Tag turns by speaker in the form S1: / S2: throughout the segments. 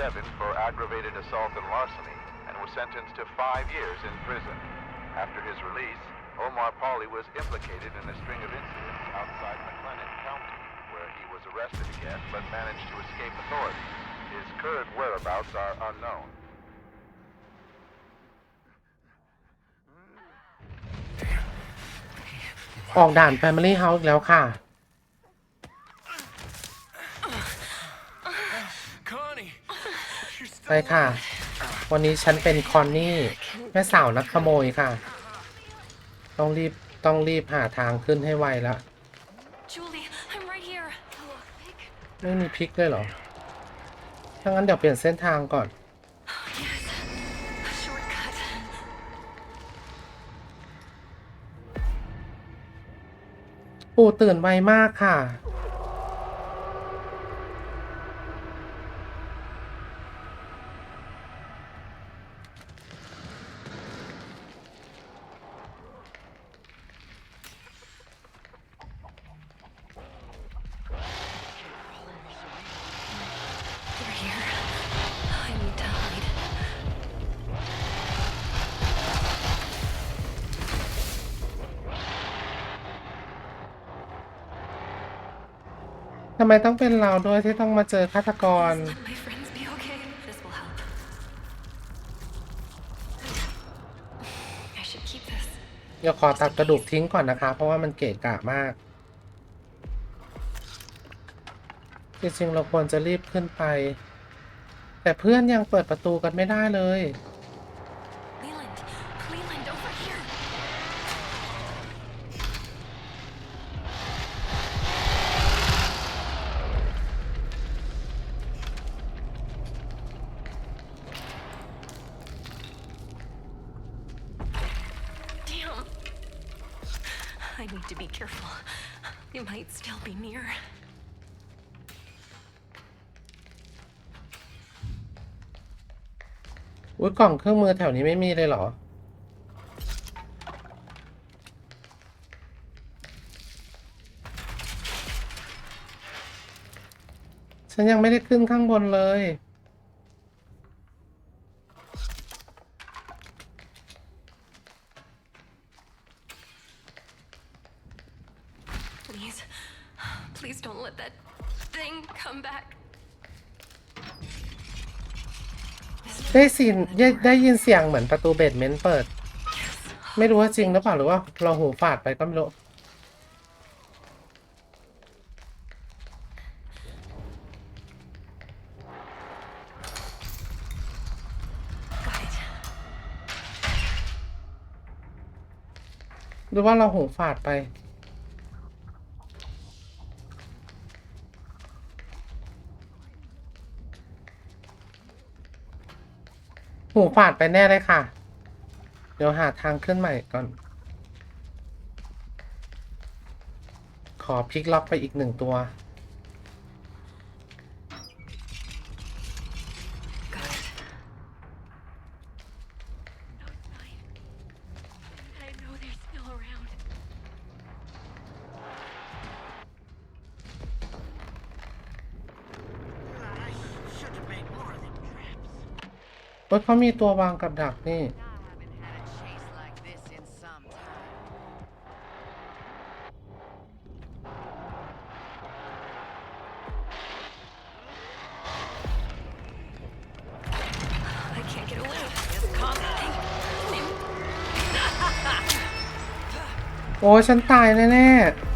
S1: 1997 for aggravated assault and larceny and was sentenced to five years in prison. After his release, Omar Pauly was implicated in a string of incidents outside McLennan County, where he was arrested again but managed to escape authorities. His current whereabouts are unknown.
S2: ออกด่าน Family House อีกแล้วค่ะ ไป
S3: still
S2: ค่ะ วันนี้ฉันเป็นคอนนี่ แม่สาวนักขโมยค่ะ ต้องรีบต้องรีบหาทางขึ้นให้ไวแล้ว
S4: Julie, I'm right here. Look, Vic.
S2: ไม่มีพลิกเลยเหรอ ถ้างั้นเดี๋ยวเปลี่ยนเส้นทางก่อน
S4: Yes. A shortcut.
S2: ปู่ตื่นไวมากค่ะ ทำไมต้องเป็นเราด้วยที่ต้องมาเจอฆาตกร
S4: Let my friends be okay. This will help. I should keep this.
S2: เดี๋ยวขอตัดกระดูกทิ้งก่อนนะคะ เพราะว่ามันเกะกะมาก จริงๆเราควรจะรีบขึ้นไป แต่เพื่อนยังเปิดประตูกันไม่ได้เลย
S4: You might still be near.
S2: อุ้ยกล่องเครื่องมือแถวนี้ไม่มีเลยเหรอ ฉันยังไม่ได้ขึ้นข้างบนเลย
S4: Please, please don't let that thing come back.
S2: ได้สินได้ได้ยินเสียงเหมือนประตูเบดเมนต์เปิด ไม่รู้ว่าจริงหรือเปล่าหรือว่าเราหูฝาดไปก็ไม่รู้
S4: Got it.
S2: หรือว่าเราหูฝาดไป หูฝาดไปแน่เลยค่ะ เดี๋ยวหาทางขึ้นใหม่ก่อน ขอพลิกล็อกไปอีกหนึ่งตัว เฮ้ยเขามีตัววางกับดักนี่โอ้ยฉันตายแน่ๆ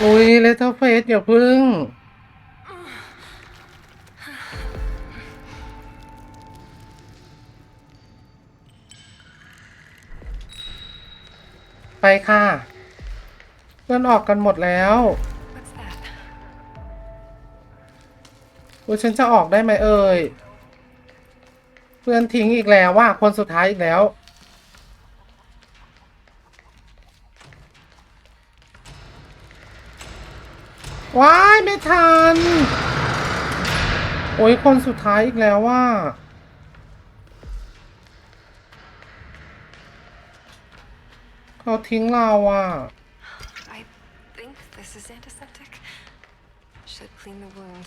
S2: อุ้ยเลเทอร์เฟสอย่าพึ่ง ไปค่ะ เพื่อนออกกันหมดแล้วอุ้ยฉันจะออกได้ไหมเอ่ย เพื่อนทิ้งอีกแล้วว่าคนสุดท้ายอีกแล้ว ว้ายไม่ทัน โอ้ยคนสุดท้ายอีกแล้วว่า เขาทิ้งเราอะ
S4: I think this is antiseptic. Should clean the wound.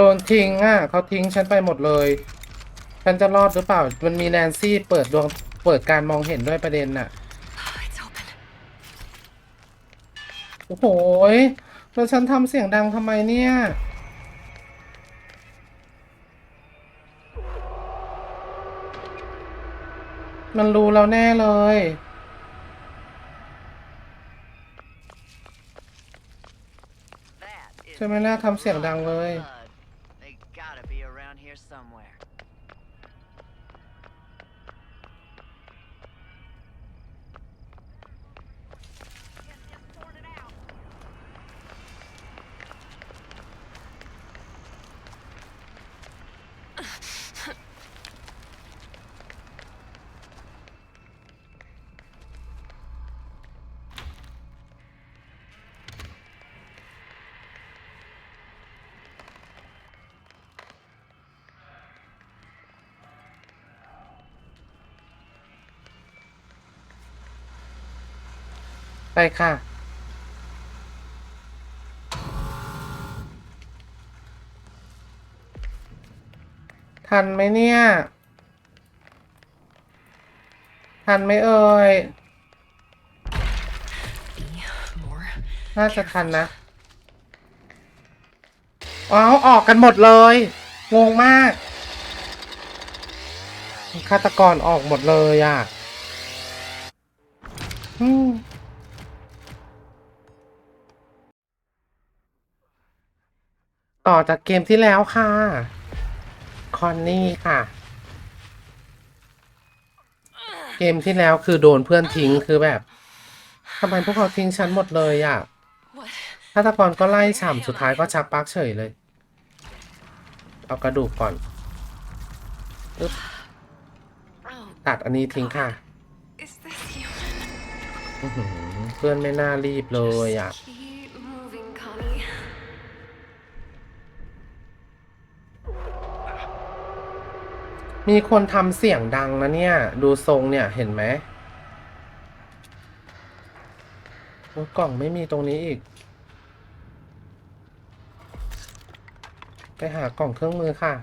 S2: ดนทิ้งอะเขาทิ้งฉันไปหมดเลย ฉันจะรอดหรือเปล่า มันมีแนนซี่เปิดดวงเปิดการมองเห็นด้วยประเด็นน่ะ โอ้โหแล้วฉันทำเสียงดังทำไมเนี่ย มันรู้แล้วแน่เลยใช่ไหมล่ะทำเสียงดังเลย ไปค่ะ ทันไหมเนี่ย ทันไหมเอ่ย น่าจะทันนะว้าวออกกันหมดเลย งงมาก ฆาตกรออกหมดเลยอะ อืม ต่อจากเกมที่แล้วค่ะ คอนนี่ค่ะ เกมที่แล้วคือโดนเพื่อนทิ้งคือแบบทำไมพวกเขาทิ้งฉันหมดเลยอะ
S4: What?
S2: ฆาตกรก็ไล่ฉ่ำสุดท้ายก็ชักปลักเฉยเลย เอากระดูกก่อนอึ๊บ
S4: Oh,
S2: ตัดอันนี้ทิ้งค่ะ
S4: is this human?
S2: อื้อหือเพื่อนไม่น่ารีบเลยอะ มีคนทำเสียงดังนะเนี่ย ดูทรงเนี่ยเห็นไหมโอ้กล่องไม่มีตรงนี้อีก ไปหากล่องเครื่องมือค่ะ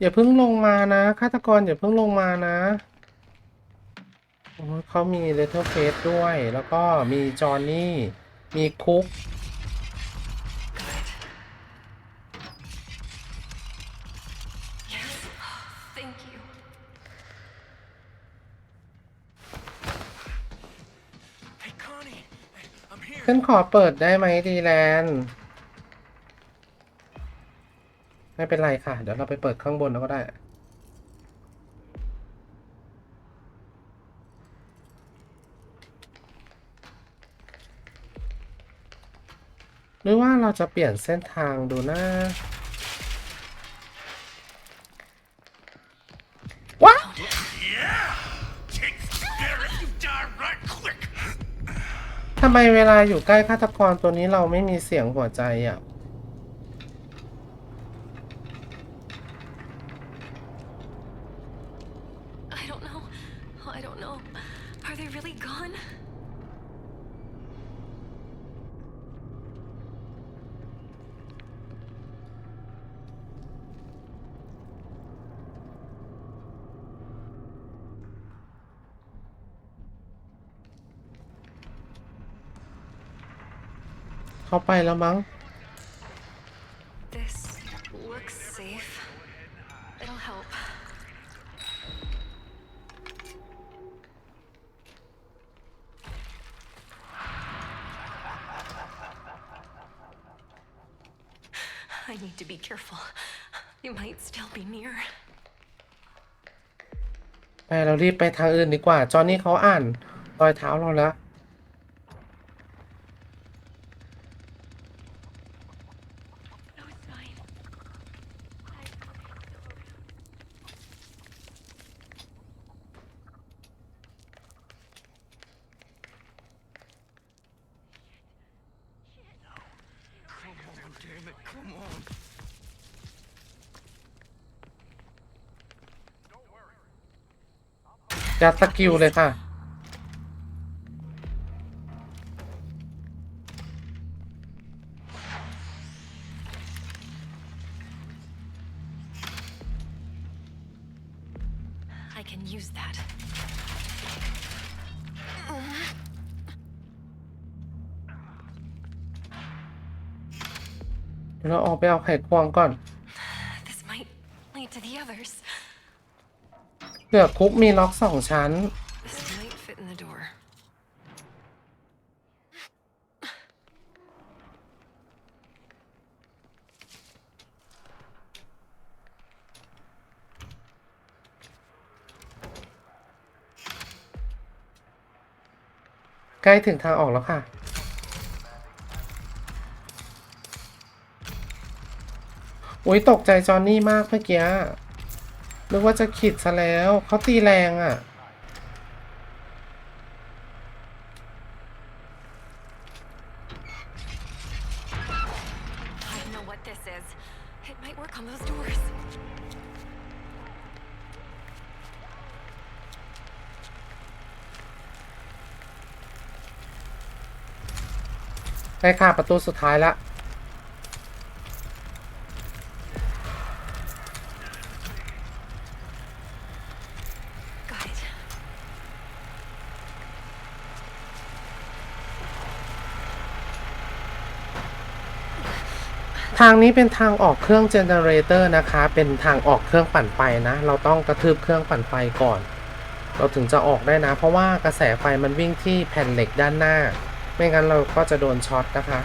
S2: อย่าเพิ่งลงมานะฆาตกรอย่าเพิ่งลงมานะโอ้เขามีเลเทอร์เฟสด้วย แล้วก็มีจอห์นนี่ มีคุก ฉันขอเปิดได้ไหมดีแลนด์ไม่เป็นไรค่ะ เดี๋ยวเราไปเปิดข้างบนแล้วก็ได้ หรือว่าเราจะเปลี่ยนเส้นทางดูนะ ทำไมเวลาอยู่ใกล้ฆาตกรตัวนี้เราไม่มีเสียงหัวใจอะ
S4: I don't know. I don't know. Are they really gone?.
S2: เขาไปแล้วมั้ง
S4: This looks safe. It'll help. I need to be careful. You might still be near.
S2: ไปเรารีบไปทางอื่นดีกว่า จอห์นนี่เขาอ่านรอยเท้าเราแล้ว
S3: Damn it, come on.
S2: ยัดสกิลเลยค่ะ
S4: I can use that.
S2: เดี๋ยวเราออกไปเอาไขควงก่อน
S4: This might lead to the others.
S2: เผื่อคุกมีล็อกสองชั้น
S4: This might fit in the door.
S2: ใกล้ถึงทางออกแล้วค่ะ อุ้ยตกใจจอนนี่มากเมื่อกี้นึกว่าจะขิดซะแล้ว เขาตีแรงอะ ได้ค่ะ ประตูสุดท้ายละ
S4: Got it.
S2: ทางนี้เป็นทางออกเครื่องเจเนเรเตอร์นะคะ เป็นทางออกเครื่องปั่นไฟนะ เราต้องกระทืบเครื่องปั่นไฟก่อน เราถึงจะออกได้นะ เพราะว่ากระแสไฟมันวิ่งที่แผ่นเหล็กด้านหน้า ไม่งั้นเราก็จะโดนช็อตนะคะ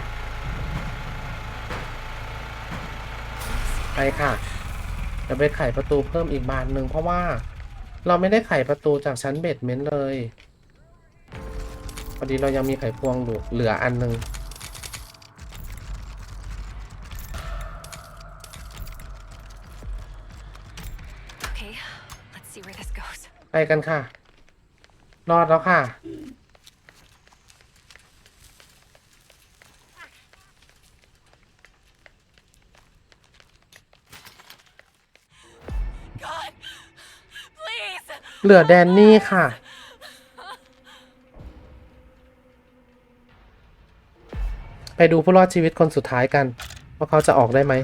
S2: ไปค่ะเดี๋ยวไปไขประตูเพิ่มอีกบานหนึ่งเพราะว่าเราไม่ได้ไขประตูจากชั้นเบดเมนต์เลยพอดีเรายังมีไขควงอยู่เหลืออันหนึ่ง กันค่ะ รอดแล้วค่ะ
S4: God, please.
S2: เหลือแดนนี่ค่ะ ไปดูผู้รอดชีวิตคนสุดท้ายกัน ว่าเขาจะออกได้ไหม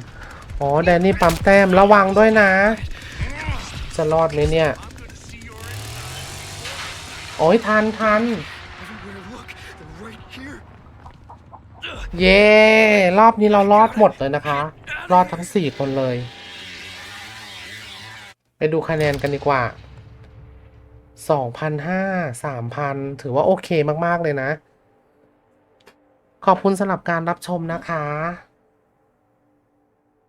S2: อ๋อ แดนนี่ปั๊มแต้มระวังด้วยนะ จะรอดไหมเนี่ย โอ้ยทันทัน
S3: Everywhere I look, they're right here.
S2: เย้รอบนี้เรารอดหมดเลยนะคะ รอดทั้งสี่คนเลย ไปดูคะแนนกันดีกว่าสองพันห้าสามพันถือว่าโอเคมาก ๆ เลยนะ ขอบคุณสำหรับการรับชมนะคะ